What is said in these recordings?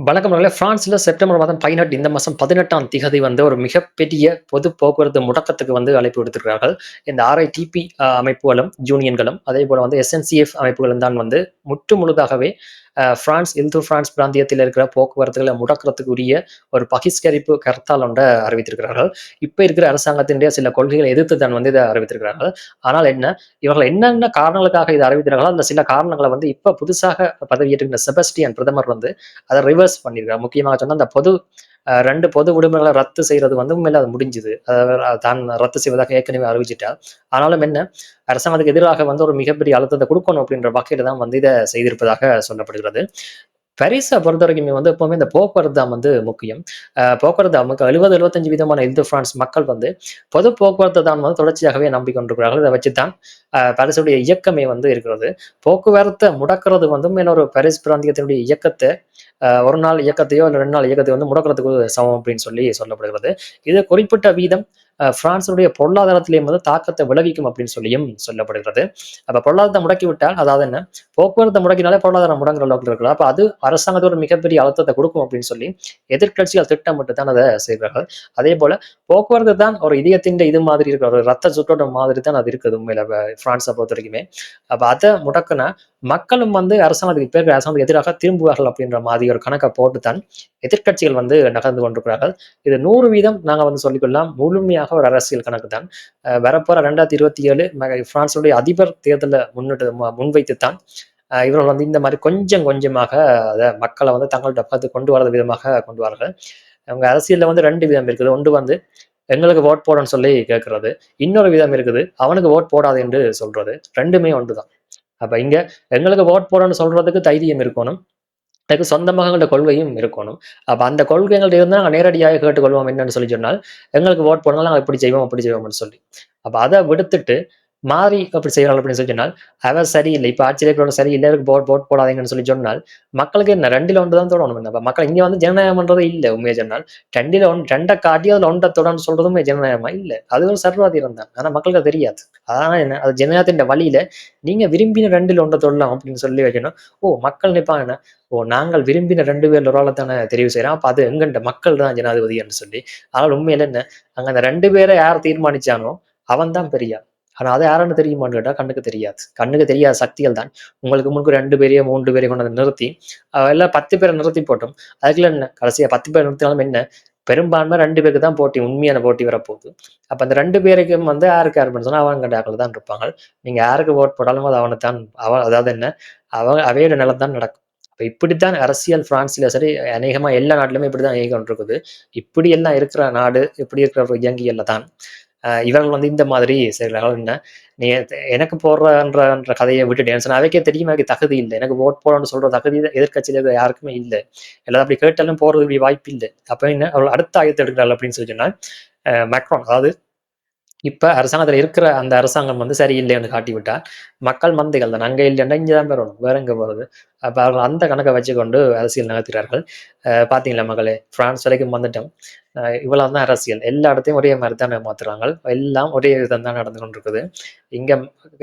வணக்கம் நண்பர்களே. பிரான்ஸ்ல செப்டம்பர் மாதம் 18 இந்த மாதம் பதினெட்டாம் திகதி வந்து ஒரு மிகப்பெரிய பொது போக்குவரத்து முடக்கத்துக்கு வந்து அழைப்பு விடுத்திருக்கிறார்கள். இந்த ஆர்ஐடிபி அ அமைப்புகளும், யூனியன்களும் அதேபோல வந்து எஸ்என்சிஎஃப் அமைப்புகளும் தான் வந்து முற்று முழுதாகவே பிரான்ஸ் இந்து பிரான்ஸ் பிராந்தியத்தில் இருக்கிற போக்குவரத்துகளை முடக்குறதுக்கு உரிய ஒரு பகிஷ்கரிப்பு கர்த்தால் ஒன்ற அறிவித்திருக்கிறார்கள். இப்ப இருக்கிற அரசாங்கத்தினுடைய சில கொள்கைகளை எதிர்த்து தான் வந்து இதை அறிவித்திருக்கிறார்கள். ஆனால் என்ன, இவர்கள் என்னென்ன காரணங்களுக்காக இதை அறிவிக்கிறார்களோ, அந்த சில காரணங்களை வந்து இப்ப புதுசாக பதவியேற்றுகின்ற செபஸ்டியன் பிரதமர் வந்து அதை ரிவர்ஸ் பண்ணியிருக்கிறார் முக்கியமாக சொன்னால் அந்த பொது ரெண்டு பொது விடுமுறைகளை ரத்து செய்யறது வந்து உண்மையில அது முடிஞ்சுது. தான் ரத்து செய்வதாக ஏற்கனவே அறிவிச்சுட்டார். ஆனாலும் என்ன, அரசாங்கத்துக்கு எதிராக வந்து ஒரு மிகப்பெரிய அழுத்தத்தை கொடுக்கணும் அப்படின்ற வகையில தான் வந்து இதை செய்திருப்பதாக சொல்லப்படுகிறது. பாரிஸ பொறுத்தவரைக்குமே வந்து எப்பவுமே இந்த போக்குவரத்து தான் வந்து முக்கியம். போக்குவரத்து நமக்கு 70, 75 வீதமான இல்து பிரான்ஸ் மக்கள் வந்து பொது போக்குவரத்து தான் வந்து தொடர்ச்சியாகவே நம்பிக்கொண்டிருக்கிறார்கள். இதை வச்சு தான் அ இயக்கமே வந்து இருக்கிறது. போக்குவரத்தை முடக்கிறது வந்து மேல ஒரு பாரிஸ் பிராந்தியத்தினுடைய இயக்கத்தை ஒரு நாள் இயக்கத்தையோ, இல்ல ரெண்டு நாள் இயக்கத்தையோ வந்து முடக்கிறதுக்கு சமம் அப்படின்னு சொல்லி சொல்லப்படுகிறது. இது குறிப்பிட்ட வீதம் அ பொருளாதாரத்திலேயும் வந்து தாக்கத்தை விளைவிக்கும் அப்படின்னு சொல்லியும் சொல்லப்படுகிறது. அப்போ பொருளாதாரத்தை முடக்கிவிட்டால் அதாவது என்ன, போக்குவரத்தை முடக்கினாலே பொருளாதாரம் முடங்குற அளவுக்கு இருக்கலாம். அப்போ அது அரசாங்கத்தோட மிகப்பெரிய அழுத்தத்தை கொடுக்கும் அப்படின்னு சொல்லி எதிர்க்கட்சிகள் திட்டமிட்டு தான் அத செய்கிறார்கள். அதேபோல போக்குவரத்து தான் ஒரு இதயத்தின் இது மாதிரி இருக்கிற ஒரு ரத்த சுற்றோட்டம் மாதிரி தான் அது இருக்குது உண்மையில பிரான்ஸை பொறுத்த வரைக்குமே அப்போ அதை முடக்குனா மக்களும் வந்து அரசாங்கத்துக்கு பேர் அரசாங்கத்துக்கு எதிராக திரும்புவார்கள் அப்படின்ற மாதிரி ஒரு கணக்கை போட்டுத்தான் எதிர்கட்சிகள் எதிர்க்கட்சிகள் வந்து நகர்ந்து கொண்டிருக்கிறார்கள். இது 100% நாங்க வந்து சொல்லிக்கொள்ளலாம். முழுமையாக ஒரு அரசியல் கணக்கு தான். வரப்போற ரெண்டாயிரத்தி இருபத்தி ஏழு பிரான்ஸுடைய அதிபர் தேர்தல முன்னிட்டு முன்வைத்து தான் இவர்கள் வந்து இந்த மாதிரி கொஞ்சம் கொஞ்சமாக அதை மக்களை வந்து தங்கள்ட்ட பார்த்து கொண்டு வர விதமாக கொண்டு வரார்கள். அவங்க அரசியல்ல வந்து ரெண்டு விதம் இருக்குது. ஒன்று வந்து எங்களுக்கு வோட் போடணும்னு சொல்லி கேட்கறது இன்னொரு விதம் இருக்குது. அவனுக்கு வோட் போடாது என்று சொல்றது. ரெண்டுமே ஒன்று தான். அப்ப இங்க எங்களுக்கு ஓட் போடணும்னு சொல்றதுக்கு தைரியம் இருக்கணும். அதுக்கு சொந்தமாக எங்கள்ட்ட கொள்கையும் இருக்கணும். அப்ப அந்த கொள்கை எங்கள்கிட்ட இருந்தா நாங்கள் நேரடியாக கேட்டுக்கொள்வோம் என்னன்னு சொல்லி சொன்னால், எங்களுக்கு ஓட் போடணும் நாங்கள் இப்படி செய்வோம், அப்படி செய்வோம்னு சொல்லி. அப்போ அதை விடுத்துட்டு மாறி அப்படி செய்கிறாள் அப்படின்னு சொல்லி சொன்னால், அவர் சரியில்லை இப்போ ஆட்சியிலே இருக்கிறவங்க சரி இல்லை போட் போட் போடாதீங்கன்னு சொல்லி சொன்னால், மக்களுக்கு என்ன 2ல 1 தான் தொடணும் என்ன மக்கள் இங்கே வந்து ஜனநாயகம்ன்றதே இல்லை உண்மையை சொன்னால். 2ல 1 2 காட்டி அதில் ஒன்றை தொடன்னு சொல்றதுமே ஜனநாயகமா? இல்லை அது ஒரு சர்வாதீரம் தான். ஆனால் மக்களுக்கு தெரியாது. அதான் என்ன, அது ஜனநாயகத்தின் வழியில நீங்கள் விரும்பின 2ல 1 தொடலாம் அப்படின்னு சொல்லி வைக்கணும். ஓ! மக்கள் நினைப்பாங்க என்ன, ஓ! நாங்கள் விரும்பின ரெண்டு பேர் ஒரு தானே தெரிவு செய்கிறோம் அப்போ அது எங்கள்ட்ட மக்கள் தான் ஜனாதிபதின்னு சொல்லி. ஆனால் உண்மையில் என்ன, அங்கே அந்த ரெண்டு பேர யார் தீர்மானிச்சானோ, அவன் தான் பெரியார் ஆனால் ஆனா அது யாருன்னு தெரியுமான்னு கேட்டால் கண்ணுக்கு தெரியாது. கண்ணுக்கு தெரியாத சக்திகள் தான் உங்களுக்கு முன்பு ரெண்டு பேரையோ, மூன்று பேரையோ கொண்டு வந்து நிறுத்தி, எல்லாம் பத்து பேரை நிறுத்தி போட்டோம் அதுக்குள்ள என்ன, கடைசியாக பத்து பேர் நிறுத்தினாலும் என்ன, பெரும்பான்மை ரெண்டு பேருக்கு தான் போட்டி உண்மையான போட்டி வரப்போகுது. அப்போ அந்த ரெண்டு பேருக்கும் வந்து யாருக்கு யார் சொன்னால் அவங்க கண்டாக்கள் தான் இருப்பாங்க. நீங்க யாருக்கு ஓட் போட்டாலும் அது அவனை தான் அவ அதாவது என்ன, அவன் அவையோட நிலம் தான் நடக்கும். அப்போ இப்படித்தான் அரசியல் பிரான்ஸில் சரி, அநேகமா எல்லா நாட்டிலுமே இப்படித்தான் இயங்கிக் கொண்டிருக்குது. இப்படி எல்லாம் இருக்கிற நாடு, இப்படி இருக்கிற ஒரு இயங்கியல்ல தான் இவங்க இவர்கள் வந்து இந்த மாதிரி சரி என்ன, நீ எனக்கு போடுறன்ற கதையை கதைய விட்டுட்டு அவைக்கே தெரியும் எனக்கு தகுதி இல்ல. எனக்கு ஓட் போடணும்னு சொல்ற தகுதி எதிர்க்கட்சியில யாருக்குமே இல்ல. எல்லாரும் அப்படி கேட்டாலும் போறதுக்கு வாய்ப்பு இல்லை அப்ப என்ன, அவள் அடுத்த ஆயத்தை எடுக்கிறாள் அப்படின்னு சொல்லி சொன்னா, மேக்ரான் அதாவது இப்ப அரசாங்கத்துல இருக்கிற அந்த அரசாங்கம் வந்து சரியில்லைன்னு காட்டி விட்டால் மக்கள் மந்தைகள் தான். அங்க இல்லைன்னா இங்கே தான் வரணும். வேற எங்கே போறது? அப்ப அவர்கள் அந்த கணக்கை வச்சுக்கொண்டு அரசியல் நகர்த்துகிறார்கள். பார்த்தீங்களா மகளே, பிரான்ஸ் வரைக்கும் வந்துட்டோம். இவ்வளோ தான் அரசியல். எல்லா இடத்தையும் ஒரே மாதிரி தான் ஏமாத்துறாங்க. எல்லாம் ஒரே விதம் தான் நடந்து கொண்டிருக்குது. இங்க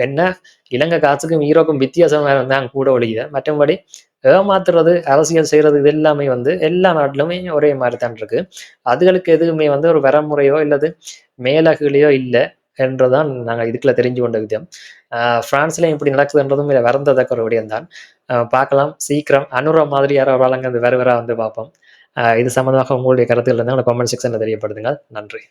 என்ன, இலங்கை காசுக்கும் ஈரோக்கும் வித்தியாசம் வேற தான் கூட ஒழிய, மற்றபடி ஏமாத்துறது, அரசியல் செய்கிறது இது எல்லாமே வந்து எல்லா நாட்டிலுமே ஒரே மாதிரி தான் இருக்கு. அதுகளுக்கு எதுவுமே வந்து ஒரு வரமுறையோ இல்லது மேலகுகளையோ இல்லை என்றுதான் நாங்க இதுக்குள்ள தெரிஞ்சு கொண்ட விதம். அ பிரான்ஸ்லயும் இப்படி நடக்குதுன்றதும் வருந்தத்தக்க ஒரு விடயம் தான். பார்க்கலாம். சீக்கிரம் அனுரா மாதிரி யாரோ ஒரு அந்த வேறு வேற வந்து பார்ப்போம். இது சம்மந்தமாக உங்களுடைய கருத்துக்கள் இருந்தால் கமெண்ட் செக்ஷனில் தெரியப்படுத்துங்க. நன்றி.